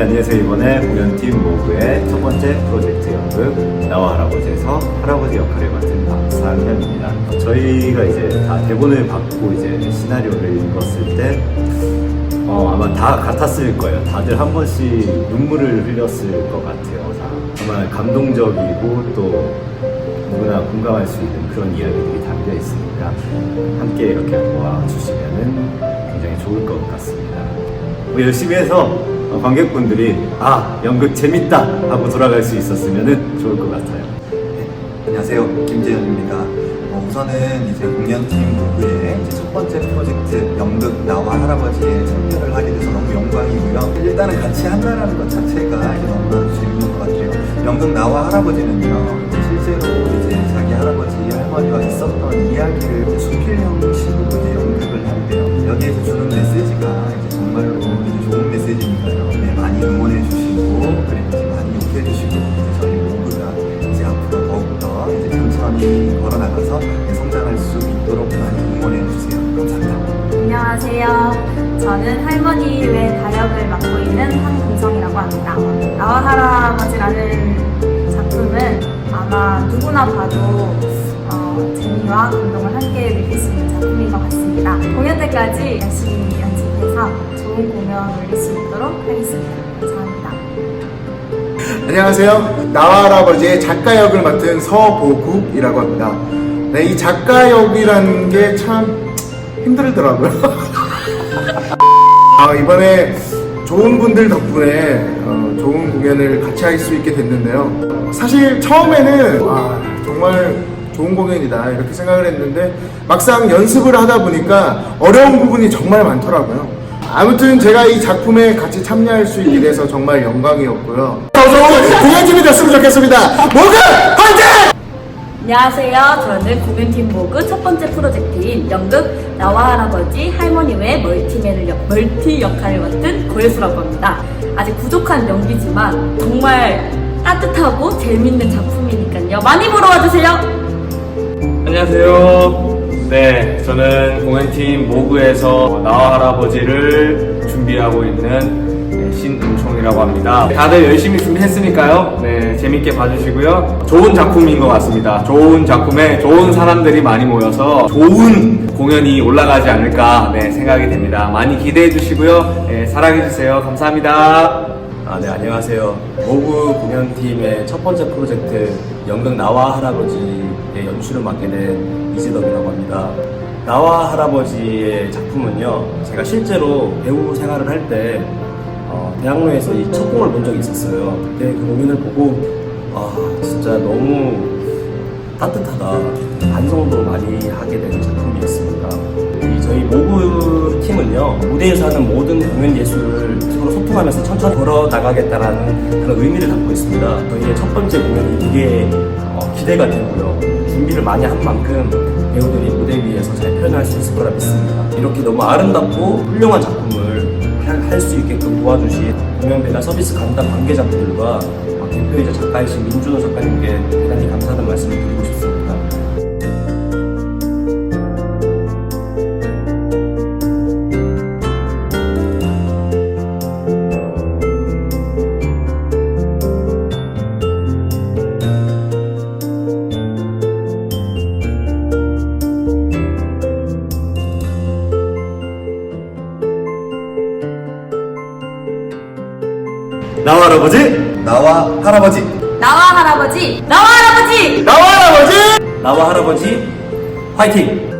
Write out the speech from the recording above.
네, 안녕하세요. 이번에 공연팀 모브의 첫 번째 프로젝트 연극 나와 할아버지에서 할아버지 역할을 맡은 박상현입니다. 저희가 이제 다 대본을 받고 이제 시나리오를 읽었을 때 어, 아마 다 같았을 거예요. 다들 한 번씩 눈물을 흘렸을 것 같아요. 다. 정말 감동적이고 또 누구나 공감할 수 있는 그런 이야기들이 담겨 있으니까 함께 이렇게 모아주시면 굉장히 좋을 것 같습니다. 뭐 열심히 해서 어, 관객분들이 아 연극 재밌다 하고 돌아갈 수 있었으면 좋을 것 같아요. 안녕하세요. 김재현입니다. 어, 우선은 이제 공연팀 부부의 이제 첫 번째 프로젝트 연극 나와 할아버지에 참여를 하게 돼서 너무 영광이고요. 일단은 같이 한다라는 것 자체가 너무 재밌는 것 같아요. 연극 나와 할아버지는요, 실제로 이제 자기 할아버지 할머니와 있었던 이야기를 수필 형식으로 연극을 하는데요. 여기에서 주는 메시지 나가서 네, 성장할 수 있도록 많이 응원해 주세요. 감사합니다. 안녕하세요. 저는 할머니 외 다역을 맡고 있는 황금성이라고 합니다. 나와 할아버지라는 작품은 아마 누구나 봐도 어, 재미와 감동을 함께 느낄 수 있는 작품인 것 같습니다. 공연 때까지 열심히 연습해서 좋은 공연 올릴 수 있도록 하겠습니다. 감사합니다. 안녕하세요. 나와 할아버지의 작가 역을 맡은 서보국이라고 합니다. 네, 이 작가 역이라는 게 참 힘들더라고요. 아, 이번에 좋은 분들 덕분에 어, 좋은 공연을 같이 할 수 있게 됐는데요. 사실 처음에는 와, 정말 좋은 공연이다 이렇게 생각을 했는데 막상 연습을 하다 보니까 어려운 부분이 정말 많더라고요. 아무튼 제가 이 작품에 같이 참여할 수 있게 돼서 정말 영광이었고요. 공연팀이 됐으면 좋겠습니다. 모두 화이팅! 안녕하세요. 저는 공연팀 모그 첫 번째 프로젝트인 연극 나와 할아버지 할머니 외 멀티맨을 역, 멀티 역할을 맡은 고혜수라고 합니다. 아직 부족한 연기지만 정말 따뜻하고 재밌는 작품이니까요. 많이 보러 와주세요. 안녕하세요. 네, 저는 공연팀 모그에서 나와 할아버지를 준비하고 있는 네, 신은총 이라고 합니다. 다들 열심히 준비했으니까요. 네, 재밌게 봐주시고요. 좋은 작품인 것 같습니다. 좋은 작품에 좋은 사람들이 많이 모여서 좋은 공연이 올라가지 않을까 네, 생각이 됩니다. 많이 기대해 주시고요. 네, 사랑해 주세요. 감사합니다. 아, 네, 안녕하세요. 모브 공연팀의 첫 번째 프로젝트 연극 나와 할아버지의 연출을 맡게 된 이재덕이라고 합니다. 나와 할아버지의 작품은요, 제가 실제로 배우 생활을 할 때, 어, 대학로에서 이 첫 공을 본 적이 있었어요. 그때 그 공연을 보고, 아, 진짜 너무 따뜻하다. 반성도 많이 하게 되는 작품이었습니다. 이 저희 모브 팀은요 무대에서 하는 모든 공연 예술을 서로 소통하면서 천천히 걸어 나가겠다라는 그런 의미를 담고 있습니다. 저희의 첫 번째 공연이 되게 어, 기대가 되고요. 준비를 많이 한 만큼 배우들이 무대 위에서 잘 표현할 수 있을 거라 믿습니다. 이렇게 너무 아름답고 훌륭한 작품을 할 수 있게끔 도와주신 공연 배달 서비스 감당 관계자분들과 어, 대표이자 작가이신 민준호 작가님께 대단히 감사하다는 말씀을 드리고 싶습니다. 나와 할아버지! 나와 할아버지! 나와 할아버지! 나와 할아버지! 나와 할아버지! 나와 할아버지 화이팅!